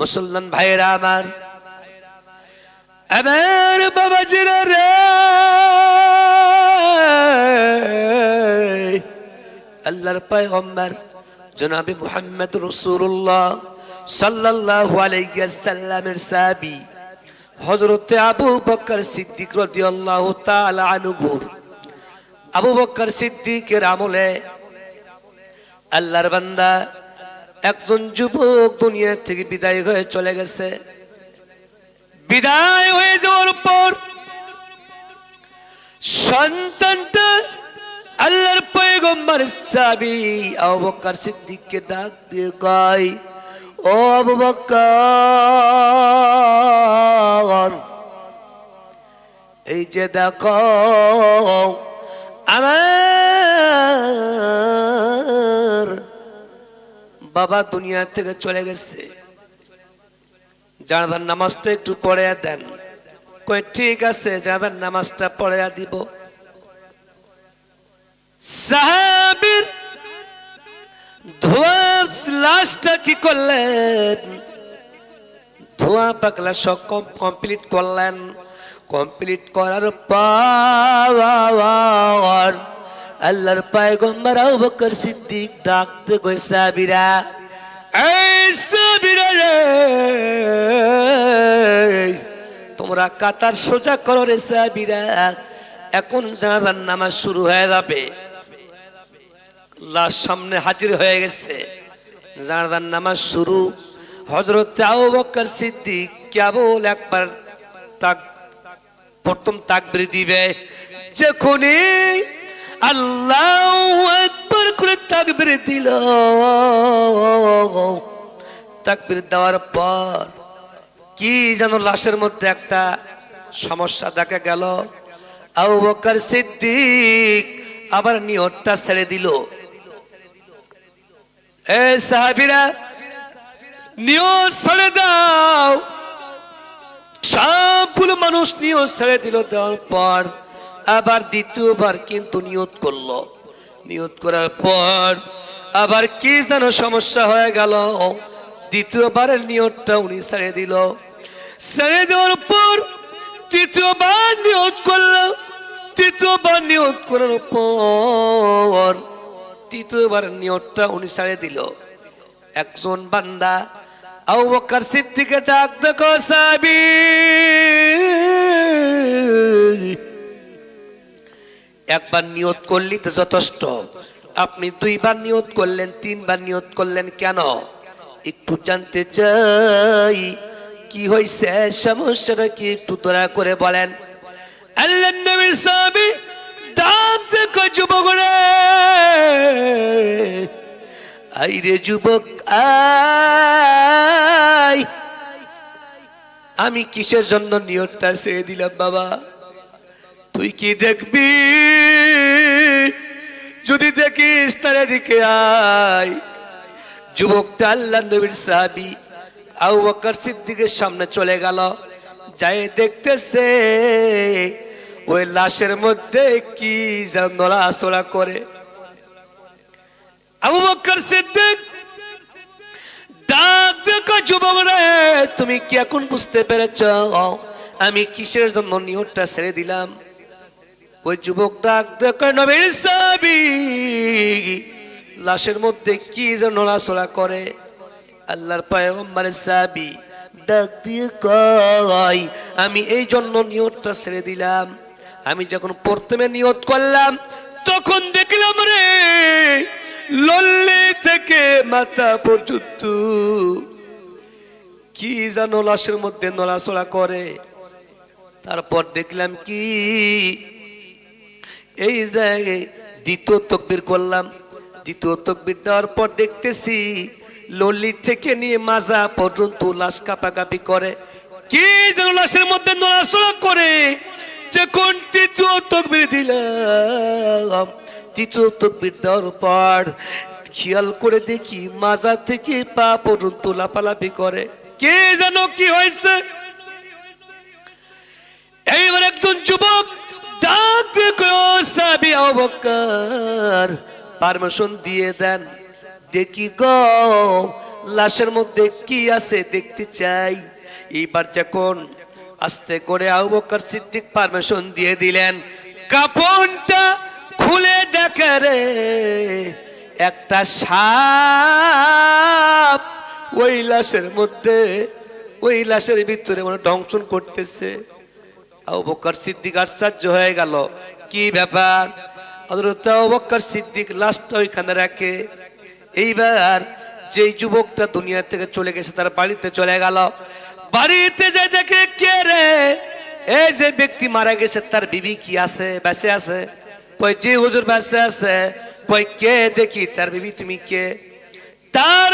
মুসলমান ভাইয়েরা আমার আমার বাবাজিরা রে, আল্লাহর পয়গম্বর জনাবি মুহাম্মদ রাসূলুল্লাহ সাল্লাল্লাহু আলাইহি ওয়াসাল্লামের সাহাবী হযরত আবু বকর সিদ্দিক রাদিয়াল্লাহু তাআলা আনহু। আবু বকর সিদ্দিকের আমলে আল্লাহর বান্দা একজন যুবক দুনিয়া থেকে বিদায় হয়ে চলে গেছে। বিদায় হয়ে যাওয়ার পর সন্তানটা আল্লাহর পয়গম্বর সাবি আবু বকর সিদ্দিককে ডাক দিয়ে গায় ও আবু বকর, এই যে দেখো, আমার বাবা দুনিয়া থেকে চলে গেছে। জানাদার নামাজটা একটু পড়ে দেন। কই ঠিক আছে জানাদার নামাজটা পড়ে দিব। সাহাবির ধোয়া লাশটা কি করলেন? ধোয়া পাকলা সব কমপ্লিট করলেন। কমপ্লিট করার পর আল্লাহর পায়গম্বর আবু বকর সিদ্দিক ডাকতে কই সাবিরা। এই সাবিরা রে, তোমরা কাতার সোজা করো রে সাবিরা। এখন জানাজার নামাজ শুরু হয়ে যাবে। লাশ সামনে হাজির হয়ে গেছে। জানাজার নামাজ শুরু। হজরত আবু বকর সিদ্দিক কেবল একবার তাক প্রথম তাকবির দিবে। যখনই আল্লাহ একবার করে তাকবির দিল। তাকবির দেওয়ার পর কি যেন লাশের মধ্যে একটা সমস্যা দেখা গেল। আবু বকর সিদ্দিক আবার নিয়তটা ছেড়ে দিল। এ সাহাবিরা, নিয়ত ছেড়ে দাও। সবগুলো মানুষ নিয়ত ছেড়ে দিল দেওয়ার পর আবার দ্বিতীয়বার কিন্তু নিয়ত করল। নিয়ত করার পর আবার কি যেন সমস্যা হয়ে গেল। দ্বিতীয়বারের নিয়তটা উনি ছেড়ে দিল। ছেড়ে দেওয়ার পর তৃতীয়বার নিয়ত করল। তৃতীয়বার নিয়ত করার পর তৃতীয়বার নিয়তটা উনি ছেড়ে দিল। একজন বান্দা বকর সিদ্দিকে ডাক দেখো সাবি একবার নিয়ত করলি তো যথেষ্ট। আপনি দুইবার নিয়ত করলেন, তিনবার নিয়ত করলেন কেন? একটু জানতে চাই, কি হয়েছে সমস্যাটা কি? একটু দয়া করে বলেন। যুবক আই রে যুবক আই আমি কিসের জন্য নিয়তটা ছেড়ে দিলাম বাবা? তুই কি দেখবি? যদি দেখিস তার দিকে আয়। যুবকটা আল্লাহ নবীর সাহাবি আবু বকর সিদ্দিকের সামনে চলে গেল। যাই দেখতেছে, ওই লাশের মধ্যে কি যেন নড়াচড়া করে। আবু বকর সিদ্দিক, ডাক দেখো যুবক তুমি কি এখন বুঝতে পেরেছ? আমি কিসের জন্য নিয়তটা ছেড়ে দিলাম? ওই যুবক ডাক দেখো নবীর সাবি। লাশের মধ্যে কি যেন নড়াচড়া করে। আল্লাহর পায়গম্বরের সাবি ডাক দিয়ে কয়, আমি এই জন্য নিয়তটা ছেড়ে দিলাম। আমি যখন প্রথমে নিয়ত করলাম, তখন দেখলাম রে, লল্লি থেকে মাথা পর্যন্ত কি যেন লাশের মধ্যে নড়াচড়া করে। তারপর দেখলাম কি এই জায়গায় দ্বিতীয় তকবির করলাম, দ্বিতীয় তকবির দেওয়ার পর দেখতেছি লল্লি থেকে নিয়ে মাজা পর্যন্ত লাশ কাপাকাপি করে। কি যেন লাশের মধ্যে নড়াচড়া করে যখন তৃতীয় তকবির দিলাম। তৃতীয় তকবির দেওয়ার পর খেয়াল করে দেখি মাজা থেকে পা পর্যন্ত লাপালাপি করে। কে যেন কি হয়েছে? এইবার একজন যুবক ডাক দিয়ে কয়, "ও সাহাবী আবু বকর পারমিশন দিয়ে দেন। দেখি গো লাশের মধ্যে কি আছে দেখতে চাই। এইবার যখন আস্তে করে আবু বকর সিদ্দিক পারমিশন দিয়ে দিলেন কাপড়টা খুলে দেখে রে একটা সাপ ওই লাশের মধ্যে ওই লাশের ভিতরে মানে দংশন করতেছে। বকর সিদ্দিক আশ্চর্য হয়ে গেল। কি ব্যাপার? বকর সিদ্দিক লাশটা ওইখানে রাখে। এইবার যেই যুবকটা দুনিয়া থেকে চলে গেছে, তার বাড়িতে চলে গেল। বাড়িতে যে দেখে কে রে? এই যে ব্যক্তি মারা গেছে, তার বিবি কি আছে? বেঁচে আছে? কই যে হুজুর বেঁচে আছে। কই কে দেখি? তার বিবি তুমি কে? তার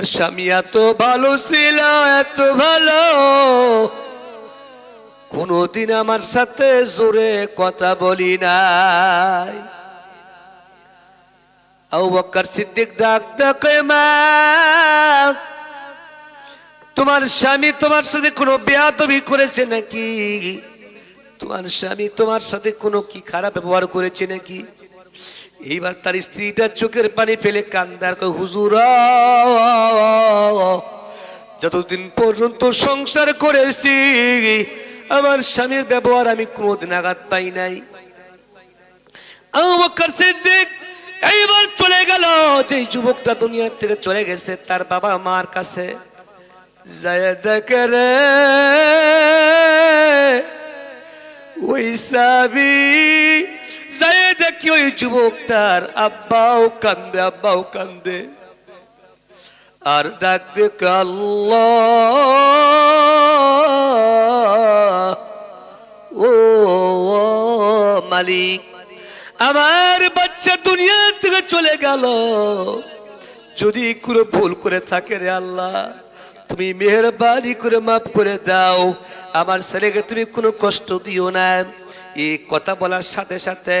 আমার স্বামী এত ভালো ছিল, এত ভালো। কোনদিন আমার সাথে জোরে কথা বলি নাই। সিদ্দিক ডাক, ডাকে, মা, তোমার স্বামী তোমার সাথে কোনো বেয়াদবি করেছে নাকি? তোমার স্বামী তোমার সাথে কোনো কি খারাপ ব্যবহার করেছে নাকি? এইবার তার স্ত্রীটা চোখের পানি ফেলে কান্দার কয়, হুজুর যতদিন পর্যন্ত সংসার করেছি, আমার স্বামীর ব্যবহার আমি কোনোদিন আঘাত পাই নাই। সিদ্দিক এইবার চলে গেল যে যুবকটা দুনিয়া থেকে চলে গেছে তার বাবা মার কাছে। যায় রে, ওই সাবি দেখি ওই যুবকটার আব্বাও কান্দে আব্বাও কান্দে। আর ডাক দেখ আল্লাহ। ও, মালিক, আমার বাচ্চা দুনিয়া থেকে চলে গেল। যদি কোনো ভুল করে থাকে রে আল্লাহ, তুমি মেহরবানি করে মাফ করে দাও। আমার ছেলেকে তুমি কোনো কষ্ট দিও না। এই কথা বলার সাথে সাথে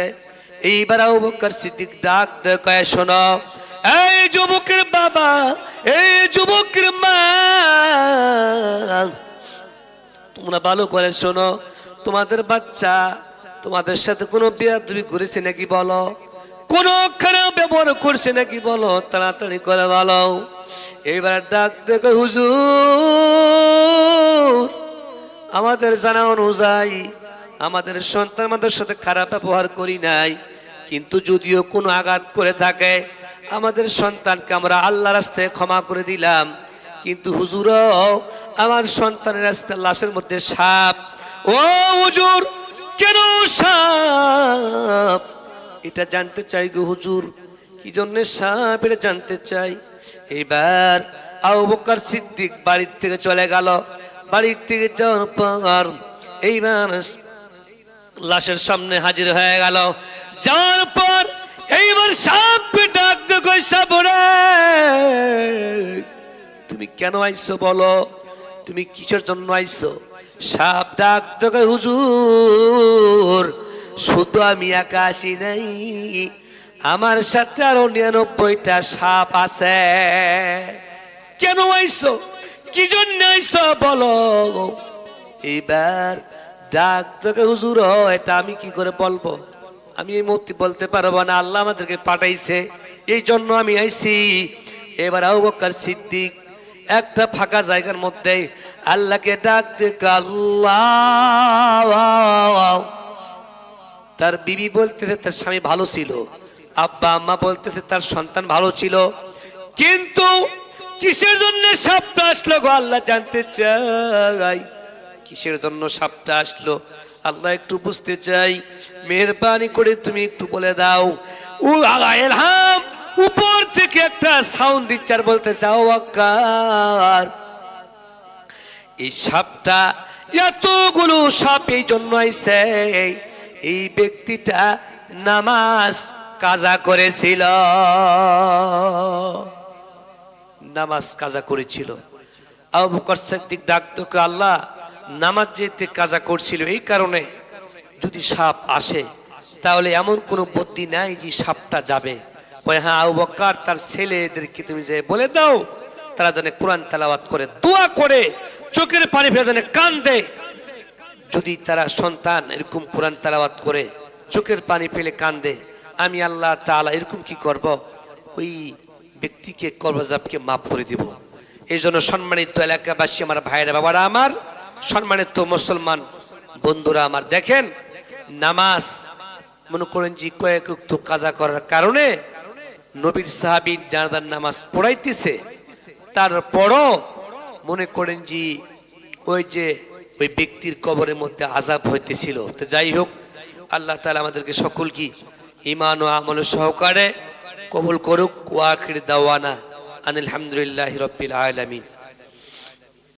এইবার আবু বকর সিদ্দিক ডাক দেয় শোনো, এই যুবকের বাবা, এই যুবকের মা, তোমরা ভালো করে শোনো, তোমাদের বাচ্চা তোমাদের সাথে কোনো বিয়াদবি করেছে নাকি বলো? কোন খারাপ ব্যবহার করছে নাকি বলো? তাড়াতাড়ি করে বলো। এবার ডাক দেখো হুজুর, আমাদের জানা অনুযায়ী আমাদের সন্তান আমাদের সাথে খারাপ ব্যবহার করি নাই। কিন্তু যদিও কোনো আঘাত করে থাকে, আমাদের সন্তানকে আমরা আল্লাহ রাস্তায় ক্ষমা করে দিলাম। কিন্তু হুজুর আমার সন্তানের রাস্তা লাশের মধ্যে সাপ। ও হুজুর, কেন সাপ? এটা জানতে চাই গো হুজুর, কি জন্য সাপ এটা জানতে চাই? এবার আবু সিদ্দিক বাড়ির থেকে চলে গেল। বাড়ির থেকে যাওয়ার পর এইবার লাশের সামনে হাজির হয়ে গেল। যাওয়ার পর এইবার সাপ ডাক দেখো সাপরে। তুমি কেন আইছো বলো? তুমি কিসের জন্য আইছো? সাপ ডাক দেখো, হুজুর, শুধু আমি একা আসি নাই। আমার সাথে আরও নিরানব্বইটা সাপ আছে। কেন আইছো? কি জন্য আইছো বলো? এবার ডাক তোকে হুজুর এটা আমি কি করে বলব? আমি এই মূর্তি বলতে পারব না, আল্লাহ আমাদেরকে পাঠাইছে। এই জন্য আমি আইছি। এবার বকর সিদ্দিক একটা ফাঁকা জায়গার মধ্যে আল্লাহকে ডাক দেখ আল্লাহ, তার বিবি বলতে তার স্বামী ভালো ছিল, আব্বা আম্মা বলতে তার সন্তান ভালো ছিল। কিন্তু কিসের জন্য সাপটা আসলো গো? আল্লাহ জানতে চাই। কিসের জন্য সাপটা আসলো? আল্লাহ একটু বুঝতে চাই। মেহরবানি করে তুমি একটু বলে দাও। ও এলহাম, উপর থেকে একটা সাউন্ড দিচ্ছে আর বলতে চাও আকার। এই সাপটা এতগুলো সাপ এই জন্য আইছে। এই ব্যক্তিটা নামাজ কাজা করেছিল। নামাজ কাজা করেছিল। আবু বকর সিদ্দিক ডাকতো আল্লাহ নামাজ যেতে কাজা করছিল এই কারণে যদি সাপ আসে, তাহলে এমন কোনো বুদ্ধি নাই যে সাপটা যাবে। হ্যাঁ আবু তার ছেলেদেরকে তুমি যে বলে দাও, তারা যেন কোরআন তেলাওয়াত করে, দোয়া করে, চোখের পানি ফেলে যেন কান্দে। যদি তারা সন্তান এরকম কোরআন তেলাওয়াত করে, চোখের পানি ফেলে কান্দে, আমি আল্লাহ তাআলা এরকম কি করব? ওই ব্যক্তিকে কর্মজাবকে মাফ করে দিব। এই জন্য সম্মানিত এলাকাবাসী, আমার ভাইরা বাবারা, আমার সম্মানিত মুসলমান বন্ধুরা, আমার দেখেন, নামাজ, মনে করেন যে কয়েক উক্ত কাজা করার কারণে নবীর সাহাবীর জানাদার নামাজ পড়াইতেছে। তারপরও মনে করেন যে ওই যে ওই ব্যক্তির কবরের মধ্যে আজাব হইতেছিল। তো যাই হোক, আল্লাহ তালা আমাদেরকে সকল কি ইমান ও আমল সহকারে কবুল করুক। ওয়াকির দাওয়ানা আনিল হামদুলিল্লাহ রব্বিল আলামিন।